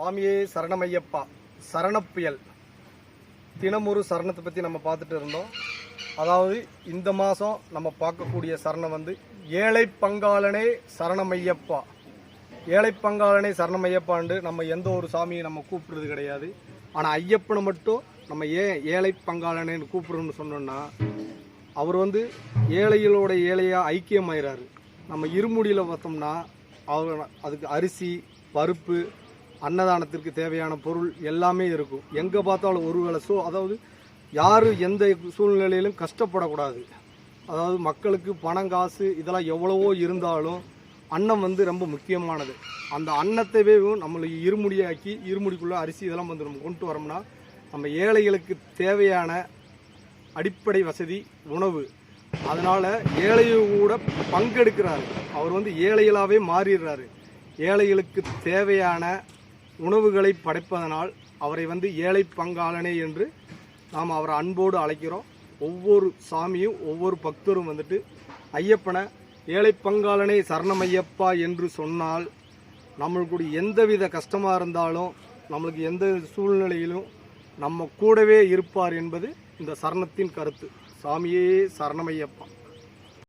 சுவாமியே சரணமையப்பா சரணப்புயல். தினமொரு சரணத்தை பற்றி நம்ம பார்த்துட்டு இருந்தோம். அதாவது இந்த மாதம் நம்ம பார்க்கக்கூடிய சரணம் வந்து ஏழை பங்காளனே சரணமையப்பா. ஏழை பங்காளனே சரணமையப்பாண்டு நம்ம எந்த ஒரு சாமியை நம்ம கூப்பிடுறது கிடையாது. ஆனால் ஐயப்பனை மட்டும் நம்ம ஏன் ஏழை பங்காளனேன்னு கூப்பிடுறோம்னு சொன்னோம்னா அவர் வந்து ஏழைகளோட ஏழையாக ஐக்கியமாயிறாரு. நம்ம இருமுடியில் பார்த்தோம்னா அவர் அதுக்கு அரிசி பருப்பு அன்னதானத்திற்கு தேவையான பொருள் எல்லாமே இருக்கும். எங்கே பார்த்தாலும் ஒரு வேளை சூ அதாவது யார் எந்த சூழ்நிலையிலும் கஷ்டப்படக்கூடாது. அதாவது மக்களுக்கு பணம் காசு இதெல்லாம் எவ்வளவோ இருந்தாலும் அன்னம் வந்து ரொம்ப முக்கியமானது. அந்த அன்னத்தைவே நம்மளுக்கு இருமுடியாக்கி இருமுடிக்குள்ளே அரிசி இதெல்லாம் வந்து நம்ம கொண்டு வரோம்னா நம்ம ஏழைகளுக்கு தேவையான அடிப்படை வசதி உணவு. அதனால் ஏழையும் கூட பங்கெடுக்கிறாரு. அவர் வந்து ஏழைகளாகவே மாறிடுறாரு. ஏழைகளுக்கு தேவையான உணவுகளை படைப்பதனால் அவரை வந்து ஏழை பங்காளனே என்று நாம் அவரை அன்போடு அழைக்கிறோம். ஒவ்வொரு சாமியும் ஒவ்வொரு பக்தரும் வந்துட்டு ஐயப்பனை ஏழை பங்காளனே சரணமையப்பா என்று சொன்னால் நம்மளுக்கு எந்தவித கஷ்டமாக இருந்தாலும் நம்மளுக்கு எந்த சூழ்நிலையிலும் நம்ம கூடவே இருப்பார் என்பது இந்த சரணத்தின் கருத்து. சாமியே சரணமையப்பா.